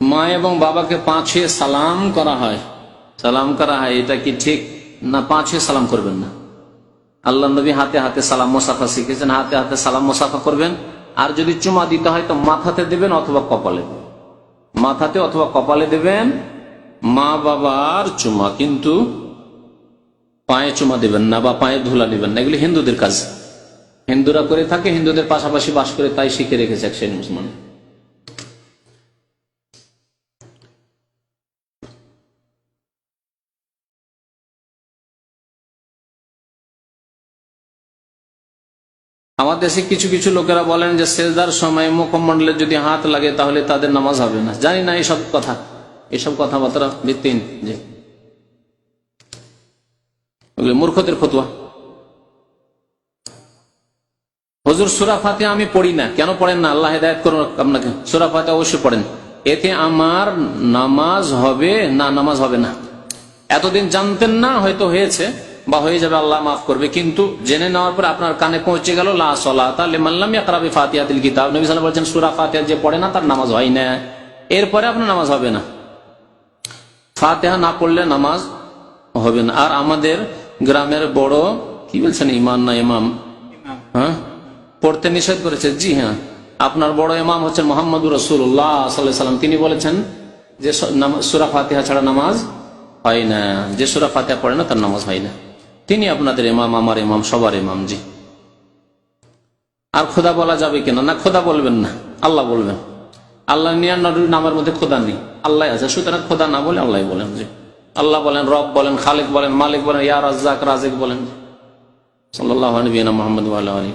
মা এবং বাবাকে পাঁচে সালাম করা হয়। সালাম করা হয়, এটা কি ঠিক? না, পাঁচে সালাম করবেন না। আল্লাহ নবী হাতে হাতে সালাম মোসাফা শিখেছেন, হাতে হাতে সালাম মোসাফা করবেন। আর যদি চুমা দিতে হয়, তো মাথাতে দেবেন অথবা কপালে। মাথাতে অথবা কপালে দেবেন, মা বাবার চুমা, কিন্তু পায়ে চুমা দেবেন না বা পায়ে ধুলা নেবেন না। এগুলি হিন্দুদের কাজ। হিন্দুরা করে থাকে, হিন্দুদের পাশাপাশি বাস করে, তাই শিখে রেখেছে এক শ্রেণি মুসলমান। আমার দেশে কিছু কিছু লোকেরা বলেন যে সেজদার সময় মুখমণ্ডলে যদি হাত লাগে তাহলে তাদের নামাজ হবে না। জানি না এইসব কথা। এসব কথাবার্তা ভিত্তিহীন যে। মূর্খদের ফতুয়া। হজুর, সুরা ফাতে আমি পড়ি না। কেন পড়েন না? আল্লাহ হেদায়ত করুন আপনাকে। সুরা ফাতে অবশ্যই পড়েন। এতে আমার নামাজ হবে না, নামাজ হবে না। এতদিন জানতেন না, হয়তো হয়েছে। বা হয়ে যাবে আল্লাহ মাফ করবে। কিন্তু জেনে নেওয়ার পর আপনার কানে পৌঁছে গেল লা ইয়াকরাবি ফাতিহাতিল কিতাব। নবী ওয়াসাল্লাম বলেছেন সূরা ফাতিহা যে পড়ে না তার নামাজ হয় না। এরপরে আপনার নামাজ হবে না। ফাতেহা না পড়লে নামাজ হবে না। আর আমাদের গ্রামের বড় কি বলছেন ইমান না ইমাম? হ্যাঁ? পড়তে নিষেধ করেছে। জি হ্যাঁ। আপনার বড় ইমাম হচ্ছেন মোহাম্মদুর রসুল্লাহ সাল্লাহ সাল্লাম তিনি বলেছেন যে সুরা ফাতিহা ছাড়া নামাজ হয় না। যে সুরা ফাতিহা পড়ে না তার নামাজ হয় না। তিনি আপনাদের এমাম আমার এমাম সবার এমাম জি। আর খোদা বলা যাবে কিনা? না, খোদা বলবেন না। আল্লাহ বলবেন। আল্লাহ নিরানব্বই নামের মধ্যে খোদা নেই। আল্লাহ আছে, সুতরাং খোদা না বলে আল্লাহ বলেন, জি। আল্লাহ বলেন, রব বলেন, খালিক বলেন, মালিক বলেন, ইয়া রাজাক রাজেক বলেন সাল্লাহ নবীনা মোহাম্মদ আল্লাহ আলী